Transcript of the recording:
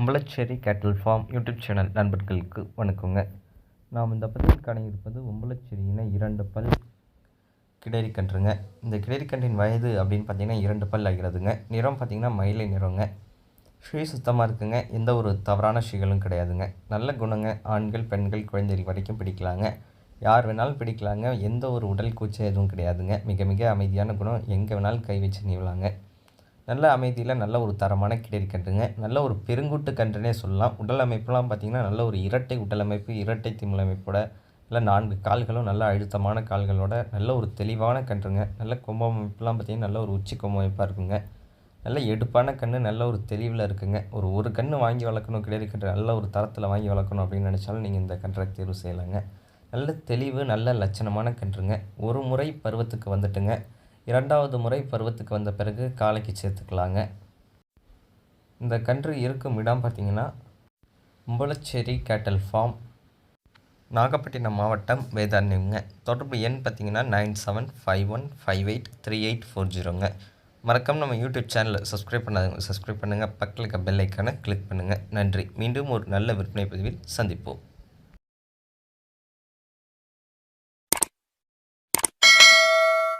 உம்பளச்சேரி கேட்டில் form YouTube channel நண்பர்களுக்கு வணக்கங்க. நாம் இந்த பதிவில் காண இருப்பது உம்பளச்சேரியின இரண்டு பல் கிடேரி கன்றுங்க இந்த கிடேரிக்கன்றின் வயது அப்படின்னு பார்த்தீங்கன்னா இரண்டு பல் ஆகிறதுங்க. நிறம் பார்த்தீங்கன்னா மயிலை நிறங்க. ஷீ சுத்தமாக இருக்குங்க. எந்த ஒரு தவறான ஸ்ரீகளும் கிடையாதுங்க. நல்ல குணங்க. ஆண்கள் பெண்கள் குழந்தைகள் வரைக்கும் பிடிக்கலாங்க. யார் வேணாலும் பிடிக்கலாங்க. எந்த ஒரு உடல் கூச்சம் எதுவும் கிடையாதுங்க. மிக மிக அமைதியான குணம். எங்கே வேணாலும் கை வச்சு நீவலாங்க. நல்ல அமைதியில் நல்ல ஒரு தரமான கிடேரி கன்றுங்க நல்ல ஒரு பெருங்குட்டு கன்றுனே சொல்லலாம். உடல் அமைப்புலாம் பார்த்திங்கன்னா நல்ல ஒரு இரட்டை உடல் அமைப்பு இரட்டை திமிழ் அமைப்போட நல்ல நான்கு கால்களும் நல்ல அழுத்தமான கால்களோட நல்ல ஒரு தெளிவான கன்றுங்க. நல்ல கொம்பு அமைப்புலாம் பார்த்திங்கன்னா நல்ல ஒரு உச்சி கொம்பு அமைப்பாக இருக்குங்க. நல்ல எடுப்பான கன்று நல்ல ஒரு தெளிவில் இருக்குங்க. ஒரு ஒரு கன்று வாங்கி வளர்க்கணும் கிடையாது கன்று நல்ல ஒரு தரத்தில் வாங்கி வளர்க்கணும் அப்படின்னு நினச்சாலும் நீங்கள் இந்த கன்றை தேர்வு செய்யலாங்க. நல்ல தெளிவு நல்ல லட்சணமான கன்றுங்க. ஒரு முறை பருவத்துக்கு வந்துட்டுங்க. இரண்டாவது முறை பருவத்துக்கு வந்த பிறகு காலைக்கு சேர்த்துக்கலாங்க. இந்த கன்று இருக்கும் இடம் பார்த்திங்கன்னா உம்பளச்சேரி கேட்டல் ஃபார்ம் நாகப்பட்டினம் மாவட்டம் வேதாரண்யங்க தொடர்பு எண் பார்த்திங்கன்னா nine seven five one five eight three eight four ஜீரோங்க. மறக்காம நம்ம யூடியூப் சேனலை சப்ஸ்கிரைப் பண்ணாதவங்க சப்ஸ்கிரைப் பண்ணுங்கள் பக்கத்தில் இருக்க பெல் ஐக்கானை கிளிக் பண்ணுங்கள் நன்றி. மீண்டும் ஒரு நல்ல விற்பனை பதிவில் சந்திப்போம்.